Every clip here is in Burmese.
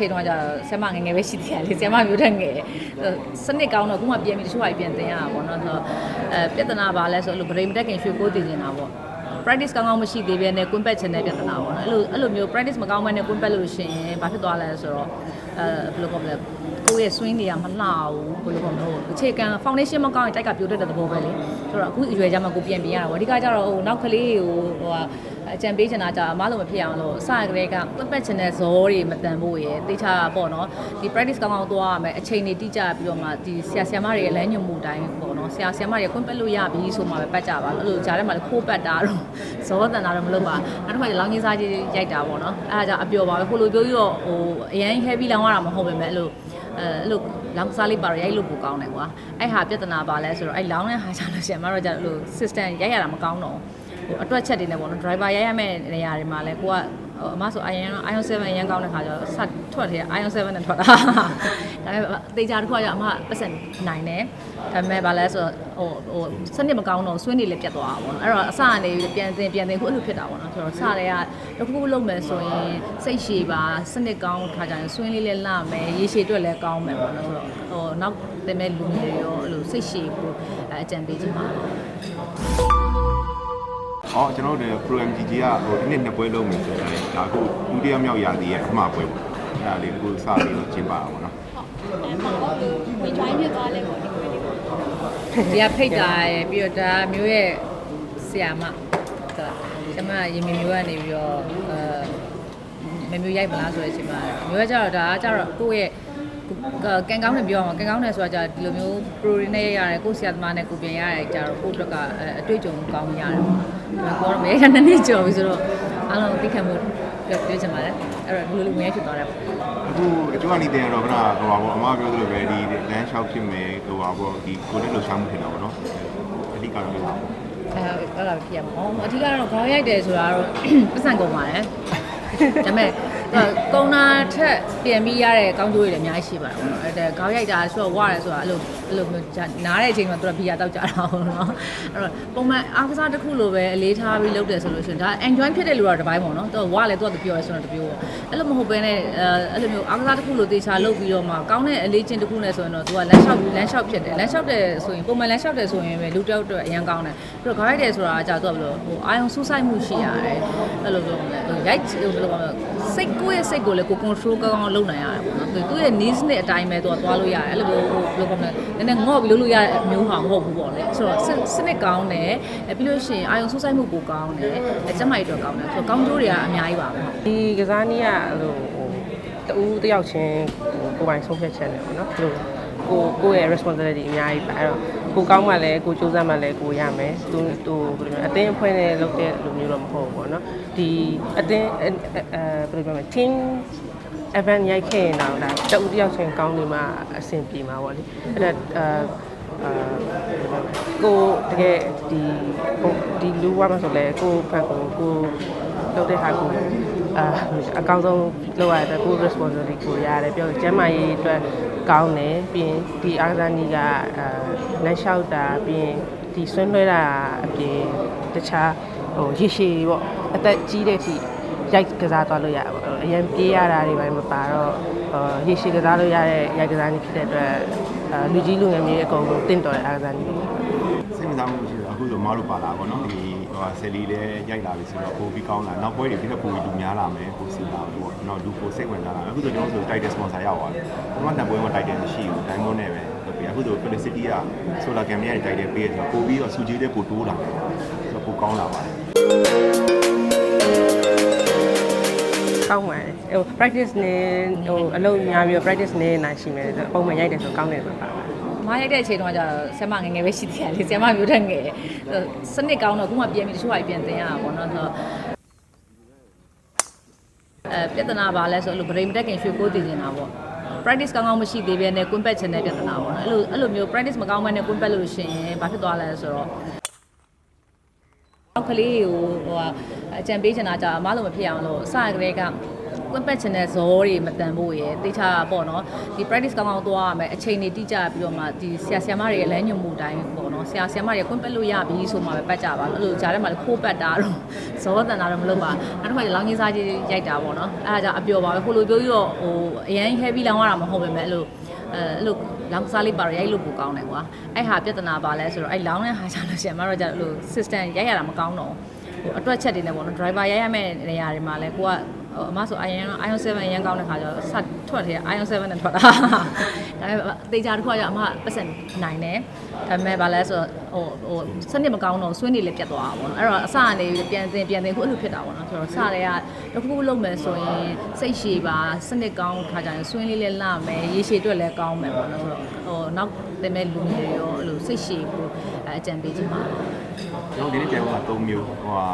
ချိန်တော့ကျတော့ဆရာမငယ်ငယ်ပဲရှိသေးတယ်လေဆရာမမျိုးတဲ့ငယ်စနစ်ကောင်းတော့ခုမှပြန်ပြီးတချို့ဟာပြန်သင်ရတာပေါ့နော်ဆိုတော့အဲပြဿနာပါလဲဆိုအဲ့လိုဗရိမတက်ခင်ရွှေကိုတည်နေတာပေါ့ practice ကောင်းကောင်းမရှိသေးဘဲနဲ့ကွင်းပက်ချင်တဲ့ပြဿနာပေါ့နော်အဲ့လိုအဲ့လိုမျိုး practice မကောင်းဘဲနဲ့ကွင်းပက်လို့ရှိရင်ဘာဖြစ်သွားလဲဆိုတော့အဲဘယ်လိုပြောမလဲကိုယ့်ရဲ့ swing တွေကမလှဘူးဘယ်လိုပြောမလဲအခြေခံ foundation မကောင်းရင်တိုက်ကပြိုတက်တဲ့သဘောပဲလေဆိုတော့အခုအရွယ်ကြမှာကိုပြန်ပြင်ရတာပေါ့အဓိကကျတော့ဟိုနောက်ကလေးဟိုဟို အကြံပေးချင်တာကြာအမားလို့မဖြစ်အောင်လို့အစကတည်းကကွင်းပက်ချင်တဲ့ဇောတွေမတန်ဖို့ရယ်တေချာပေါ့နော်ဒီ practice ကောင်းကောင်းသွားရမယ်အချိန်တွေတိကျပြီးတော့မှဒီဆရာဆရာမတွေရဲ့လမ်းညွှန်မှုတိုင်းပေါ့နော်ဆရာဆရာမတွေကွင်းပက်လို့ရပြီဆိုမှပဲပတ်ကြပါလို့အဲ့လိုဂျားထဲမှာလည်းခိုးပတ်တာတော့ဇောတန်တာတော့မလုပ်ပါနောက်တစ်ခါကျလောင်းချင်းစားကြီးရိုက်တာပေါ့နော်အဲ့ဒါကြောင့်အပျော်ပါပဲဟိုလိုပြောပြီးတော့ဟိုအရင် heavy လောင်းရတာမဟုတ်ပဲမဲ့အဲ့လိုအဲအဲ့လိုလောင်းစားလေးပါတော့ရိုက်လို့ပိုကောင်းတယ်ကွာအဲ့ဟာပြဿနာပါလဲဆိုတော့အဲ့လောင်းတဲ့ဟာကြလို့ရှိရင်မတော့ကြအဲ့လို system ရိုက်ရတာမကောင်းတော့ဘူးဟို အတွက်ချက်တွေနဲ့ပေါ့နော် driver ရိုက်ရမယ့်နေရာတွေမှာလဲကိုကဟိုအမဆို iron iron 7အရင်ကောင်းတဲ့ခါကျတော့စထွက်တယ် iron 7နဲ့ထွက်တာဒါပေမဲ့တေချာတစ်ခုကကျအမပတ်စံနိုင်တယ်ဒါပေမဲ့ဗာလဲဆိုတော့ဟိုဟိုစနစ်မကောင်းတော့ဆွင်းနေလည်းပြတ်သွားတာပေါ့နော်အဲ့တော့အစကနေပြန်တင်ပြန်တင်ခုအဲ့လိုဖြစ်တာပေါ့နော်ဆိုတော့စတွေကတစ်ခုခုလုပ်မယ်ဆိုရင်စိတ်ရှည်ပါစနစ်ကောင်းခါကျရင်ဆွင်းလေးလည်းလှမယ်ရေရှည်အတွက်လည်းကောင်းမယ်ပေါ့နော်ဆိုတော့ဟိုနောက်တင်မဲ့လူငယ်တွေရောအဲ့လိုစိတ်ရှည်ဖို့အကြံပေးချင်ပါတယ်။ အော်ကျွန်တော်တို့ program GG ကဟိုဒီနေ့နှစ်ပွဲလုံးမယ်ဆိုတော့ဒါအခုဒုတိယမြောက်ရာသီရဲ့အမှားပွဲပေါ့။အဲ့ဒါလေးကိုစပြီးတော့ကျင်းပတာပေါ့နော်အဲမှာတော့ဒီ join ဖြစ်သွားလဲပေါ့ဒီကွယ်လေးပေါ့ဒီကဖိတ်တာရယ်ပြီးတော့ဒါမျိုးရဲ့ဆရာမဒါဆရာမရေမီမျိုးကနေပြီးတော့အဲမမျိုးရိုက်မလားဆိုတဲ့အချိန်မှာမျိုးကကြတော့ဒါကကြတော့ကိုယ့်ရဲ့ ကန်ကောင်းတယ်ပြောအောင်ကန်ကောင်းတယ်ဆိုတာကြဒီလိုမျိုး pro တွေနဲ့ရတယ်ကိုယ့်ဆရာသမားနဲ့ကိုပြန်ရတယ်ကြတော့ကိုယ့်အတွက်ကအတွေ့အကြုံကောင်းရတယ်ပေါ့ဒါကတော့မဲကနှစ်နှစ်ကျော်ပြီဆိုတော့အားလုံးသိခံမှုပြောပြောချင်ပါတယ်အဲ့တော့ဒီလိုလိုဝင်ရဖြစ်သွားတယ်ပေါ့။အခုအကျိုးအနေနဲ့တော့ခဏဟိုပါပေါ့အမှားပြောသလိုပဲဒီလမ်းလျှောက်ဖြစ်မယ်ဟိုပါပေါ့ဒီကိုယ်နဲ့လှူရှားမှုဖြစ်တာပေါ့နော်။အဓိကတော့ဒီပါပေါ့အဲအဲ့ဒါဖြစ်ရမှာ။အဓိကတော့ခေါင်းရိုက်တယ်ဆိုတာတော့ပတ်စံကုန်ပါတယ်။ဒါပေမဲ့ ကုံနာထက်ပြန်ပြီးရတဲ့ကောင်းကျိုးတွေလည်းအများကြီးရှိပါတယ်ပေါ့နော်။အဲဒါခေါင်းရိုက်တာဆိုတော့ဝရတယ်ဆိုတာအဲ့လိုအဲ့လိုမျိုးနားတဲ့အချိန်မှာသူကဘီယာတောက်ကြတာပေါ့နော်။အဲ့တော့ပုံမှန်အားကစားတစ်ခုလိုပဲအလေးထားပြီးလုပ်တယ်ဆိုလို့ရှိရင်ဒါ enjoy ဖြစ်တဲ့လူတော့တစ်ပိုင်းပေါ့နော်။သူကဝလည်းသူကပြောရဲဆိုတော့တပြောပေါ့။အဲ့လိုမဟုတ်ဘဲနဲ့အဲအဲ့လိုမျိုးအားကစားတစ်ခုလိုတေချာလုပ်ပြီးတော့မှကောင်းတဲ့အလေးချင်းတစ်ခုနဲ့ဆိုရင်တော့သူကလမ်းလျှောက်လမ်းလျှောက်ဖြစ်တယ်။လမ်းလျှောက်တယ်ဆိုရင်ပုံမှန်လမ်းလျှောက်တယ်ဆိုရင်ပဲလူတစ်ယောက်အတွက်အရင်ကောင်းတယ်။ပြီးတော့ခေါင်းရိုက်တယ်ဆိုတာကကြာသူကဘယ်လိုဟိုအာယုံစူးစိုက်မှုရှိရတယ်။အဲ့လိုပြောမလဲဟိုရိုက်ဟိုဘယ်လိုပြောမလဲ စိတ်ကိုယ့်ရဲ့စိတ်ကိုလည်းကို control ကောင်းကောင်းလုပ်နိုင်ရတယ်ပေါ့နော်သူသူ့ရဲ့ needs နဲ့အတိုင်းပဲသူကသွားလို့ရတယ်အဲ့လိုမျိုးဟိုဘယ်လိုပြောမလဲနည်းနည်းငေါ့ပြီးလုပ်လို့ရတဲ့အမျိုးဟာမဟုတ်ဘူးပေါ့လေဆိုတော့စစနစ်ကောင်းတယ်အဲပြီးလို့ရှိရင်အာယုံစူးစိုက်မှုကိုကောင်းတယ်အဲကျန်းမာရေးအတွက်ကောင်းတယ်ဆိုတော့ကောင်းကျိုးတွေကအများကြီးပါပဲဒီကစားနည်းကအဲ့လိုဟိုတူတယောက်ချင်းဟိုကိုယ်ပိုင်ဆုံးဖြတ်ချက်နဲ့ပေါ့နော်အဲ့လိုကိုကိုယ့်ရဲ့ responsibility အများကြီးပါအဲ့တော့ကိုကောင်းမှလည်းကိုစူးစမ်းမှလည်းကိုရမယ်သူသူဘယ်လိုလဲအတင်းအဖွဲ့နဲ့လုပ်တဲ့လူမျိုးတော့မဟုတ်ဘူးပေါ့နော်ဒီအတင်းအဲ ဘယ်လိုပြောမလဲ team event ရိုက်ခဲ့ရင်တော့ဒါတူတယောက်ချင်းကောင်းနေမှအဆင်ပြေမှာပေါ့လေအဲ့ဒါအာအာကိုတကယ်ဒီဟိုဒီလူဝါမဆိုလဲကိုဖတ်ကိုကိုလုပ်တဲ့ဟာကိုအာအကောင်းဆုံးလုပ်ရတဲ့ကို responsibility ကိုရတယ်ပြောကျမ်းမာရေးအတွက်ကောင်းတယ်ပြီးရင်ဒီအားကစားနည်းကအာလမ်းလျှောက်တာပြီးရင်ဒီဆွမ်းလွှဲတာအပြင်တခြားဟိုရေရှည်ပေါ့အသက်ကြီးတဲ့အထိ ရိုက်ကစားသွားလို့ရပါဘူးအရင်ပြေးရတာတွေပိုင်းမပါတော့အာရေရှည်ကစားလို့ရတဲ့ရိုက်ကစားနည်းဖြစ်တဲ့အတွက်အာလူကြီးလူငယ်မျိုးအကုန်လုံးတင့်တော်တဲ့အားကစားနည်းတွေပါ။စိတ်ဝင်စားမှုရှိတော့အခုဆိုမတို့ပါလာပေါ့နော်။ဒီဟိုဆယ်လီလည်းရိုက်လာပြီဆိုတော့ပိုပြီးကောင်းလာ။နောက်ပွဲတွေပြည့်ပိုပြီးလူများလာမယ်ပိုစီလာပေါ့။နောက်လူပိုစိတ်ဝင်စားလာ။အခုဆိုကျွန်တော်တို့ title sponsor ရောက်သွားတယ်။ဘယ်မှနှစ်ပွဲမှာ title မရှိဘူး။ diamond နဲ့ပဲလုပ်ပြီးအခုဆို Felicity က Solar Cam ရဲ့ title ပေးရဆိုတော့ပိုပြီးတော့စူကြီးလေးပိုတိုးလာတယ်။ဆိုတော့ပိုကောင်းလာပါတယ်။ ကောင်းပါတယ်ဟို practice နဲ့ဟိုအလုပ်များပြီးတော့ practice နဲ့နိုင်ရှိမယ်ဆိုပုံမှန်ရိုက်တယ်ဆိုကောင်းတယ်ဆိုတာပါမရိုက်တဲ့အချိန်တော့ကျတော့ဆရာမငယ်ငယ်ပဲရှိသေးတယ်လေဆရာမမျိုးတဲ့ငယ်စနစ်ကောင်းတော့ခုမှပြန်ပြီးတချို့ဟာပြန်သင်ရတာပေါ့နော်ဆိုတော့အဲပြဿနာပါလဲဆိုအဲ့လိုဗရိမတက်ခင်ရွှေကိုတည်နေတာပေါ့ practice ကောင်းကောင်းမရှိသေးဘဲနဲ့ကွင်းပက်ချင်တဲ့ပြဿနာပေါ့နော်အဲ့လိုအဲ့လိုမျိုး practice မကောင်းဘဲနဲ့ကွင်းပက်လို့ရှိရင်ဘာဖြစ်သွားလဲဆိုတော့နောက်ကလေးကိုဟို အကြံပေးချင်တာကြာအမားလို့မဖြစ်အောင်လို့အစကတည်းကကွင်းပက်ချင်တဲ့ဇောတွေမတန်ဖို့ရယ်တေချာပေါ့နော်ဒီ practice ကောင်းကောင်းသွားရမယ်အချိန်တွေတိကျပြီးတော့မှဒီဆရာဆရာမတွေရဲ့လမ်းညွှန်မှုတိုင်းပေါ့နော်နော်ဆရာဆရာမတွေကွင်းပက်လို့ရပြီဆိုမှပဲပတ်ကြပါအဲ့လိုဂျားထဲမှာလည်းခိုးပတ်တာတော့ဇောတန်တာတော့မလုပ်ပါနောက်တစ်ခါကျလောင်းကြီးစားကြီးရိုက်တာပေါ့နော်အဲ့ဒါကြောင့်အပျော်ပါပဲဟိုလိုပြောပြီးတော့ဟိုအရန် heavy လောင်းရတာမဟုတ်ပဲမဲ့အဲ့လိုအဲအဲ့လိုလောင်းစားလေးပါတော့ရိုက်လို့ပိုကောင်းတယ်ကွာအဲ့ဟာပြဿနာပါလဲဆိုတော့အဲ့လောင်းတဲ့ဟာကြလို့ရှိရင်မတော့ကြအဲ့လို system ရိုက်ရတာမကောင်းတော့ ဟိုအတွက်ချက်တွေနဲ့ပေါ့နော် driver ရိုက်ရမယ့်နေရာတွေမှာလဲကိုကဟိုအမဆို iron iron 7အရင်ကောင်းတဲ့ခါကျတော့ဆက်ထွက်တယ် iron 7နဲ့ထွက်တာဒါပေမဲ့တေချာတစ်ခုကကျအမပတ်စံနိုင်တယ်ဒါပေမဲ့ဗာလဲဆိုတော့ဟိုဟိုစနစ်မကောင်းတော့ဆွင်းနေလည်းပြတ်သွားတာပေါ့နော်အဲ့တော့အစကနေပြန်တင်ပြန်တင်ခုအဲ့လိုဖြစ်တာပေါ့နော်ဆိုတော့စတွေကတစ်ခုခုလုပ်မယ်ဆိုရင်စိတ်ရှည်ပါစနစ်ကောင်းခါကျရင်ဆွင်းလေးလည်းလာမယ်ရေရှည်အတွက်လည်းကောင်းမယ်ပေါ့နော်ဆိုတော့ဟိုနောက်တင်မဲ့လူငယ်တွေရောအဲ့လိုစိတ်ရှည် ကိုအကြံပေးချင်ပါတယ်ကျွန်တော်ဒီနေ့ကြိုင်မှာ၃မျိုးဟိုဟာ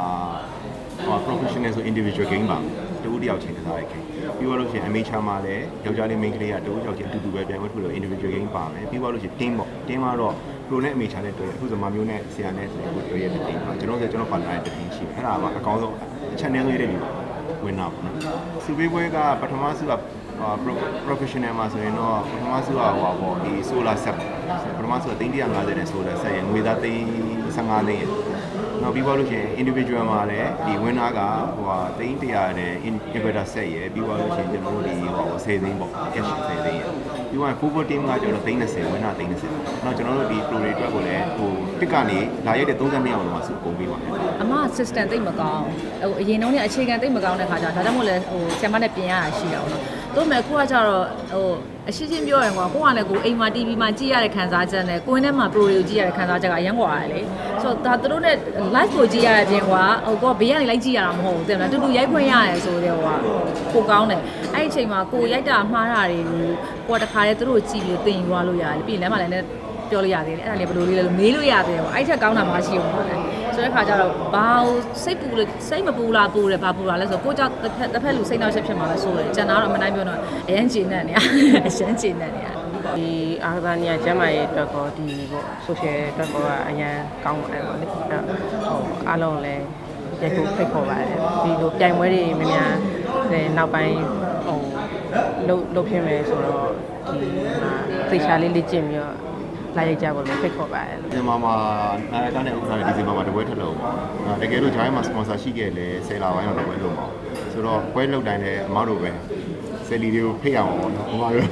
ဟို professional ဆို individual game ပါတူတယောက်ချင်းကစားရခဲ့ပြီးတော့လို့ရှိရင် amateur မှာလည်းယောက်ျားလေး main ကလေးကတူတယောက်ချင်းအတူတူပဲပြန်ဝတ်ထုတ်လို့ individual game ပါမယ်ပြီးတော့လို့ရှိရင် team ပေါ့ team ကတော့ pro နဲ့ amateur နဲ့တွေ့အခုဆိုမမျိုးနဲ့ဆရာနဲ့ဆိုတော့တွေ့ရတဲ့ team ပါကျွန်တော်ဆိုကျွန်တော် partner ရဲ့ team ရှိတယ်အဲ့ဒါကအကောင်းဆုံးအချက်နည်းဆုံးရတဲ့လူဝင်တာပေါ့နော်စူပေးပွဲကပထမဆုက professional မှာဆိုရင်တော့ပထမဆုကဟိုပါပေါ့ဒီ solar set ပထမဆုက350နဲ့ solar set ရငွေသားသိန်း15သိန်းရနောက်ပြီးတော့လို့ရှိရင် individual မှာလည်းဒီ winner ကဟိုဟာသိန်း100နဲ့ inverter set ရပြီးတော့လို့ရှိရင်ကျွန်တော်တို့ဒီဟို10သိန်းပေါ့ cash 10သိန်းရပြီးတော့ full team ကကျွန်တော်သိန်း30 winner သိန်း30နောက်ကျွန်တော်တို့ဒီ pro တွေအတွက်ကိုလည်းဟိုတစ်ကနေလာရိုက်တဲ့32ယောက်လုံးကစုကုန်ပေးပါတယ်အမ system တိတ်မကောင်းဟိုအရင်တုန်းကအခြေခံတိတ်မကောင်းတဲ့ခါကျတော့ဒါကြောင့်မို့လဲဟိုဆရာမနဲ့ပြင်ရတာရှိတာပေါ့နော်။ တို့မဲ့ခုကကျတော့ဟိုအရှိချင်းပြောရင်ကွာကိုကလည်းကိုအိမ်မှာ TV မှာကြည့်ရတဲ့ခန်းစားချက်နဲ့ကိုင်းထဲမှာ pro တွေကိုကြည့်ရတဲ့ခန်းစားချက်ကအရင်ကွာတယ်လေ။ဆိုတော့ဒါသူတို့နဲ့ live ကိုကြည့်ရတဲ့အပြင်ကွာဟိုကိုကဘေးကနေလိုက်ကြည့်ရတာမဟုတ်ဘူးတဲ့မလားတူတူရိုက်ခွင့်ရတယ်ဆိုတော့ကွာကိုကောင်းတယ်။အဲ့ဒီအချိန်မှာကိုရိုက်တာမှားတာတွေကိုကိုကတခါတည်းသူတို့ကြည့်ပြီးတင်ယူရလို့ရတယ်။ပြီးရင်လည်းမလည်းနဲ့ပြောလို့ရသေးတယ်အဲ့ဒါလေးဘယ်လိုလေးလဲလို့မေးလို့ရသေးတယ်ပေါ့အဲ့ထက်ကောင်းတာမှရှိအောင်ပေါ့လေ ဆိုတဲ့ခါကျတော့ဘာလို့စိတ်ပူလို့စိတ်မပူလားပူတယ်ဘာပူတာလဲဆိုတော့ကိုကြောင့်တစ်ဖက်တစ်ဖက်လူစိတ်နှောက်ရှက်ဖြစ်မှာလဲဆိုတယ်ကျန်တာတော့အမတိုင်းပြောတော့အရန်ကျေနပ်နေရအရန်ကျေနပ်နေရဒီအာသာနီယာကျမ်းမာရေးအတွက်ကောဒီပေါ့ social အတွက်ကောအရန်ကောင်းပါတယ်ပေါ့လေအဲ့တော့ဟိုအားလုံးလည်းရိုက်ဖို့ဖိတ်ခေါ်ပါတယ်ဒီလိုပြိုင်ပွဲတွေများများတဲ့နောက်ပိုင်းဟိုလုတ်လုတ်ဖြစ်မယ်ဆိုတော့ဒီဟာသေချာလေးလေ့ကျင့်ပြီးတော့ လာရိုက်ကြဖို့လည်းဖိတ်ခေါ်ပါတယ်ဒီမှာမှာနာရတာနဲ့ဥက္ကဋ္ဌဒီဇင်ဘာမှာတပွဲထက်လို့ပေါ့။တကယ်လို့ဂျိုင်းမှာ sponsor ရှိခဲ့လေဆယ်လာပိုင်းတော့တပွဲလို့ပေါ့။ဆိုတော့ပွဲလောက်တိုင်းလည်းအမတို့ပဲဆယ်လီတွေကိုဖိတ်အောင်ပေါ့နော်။အမတို့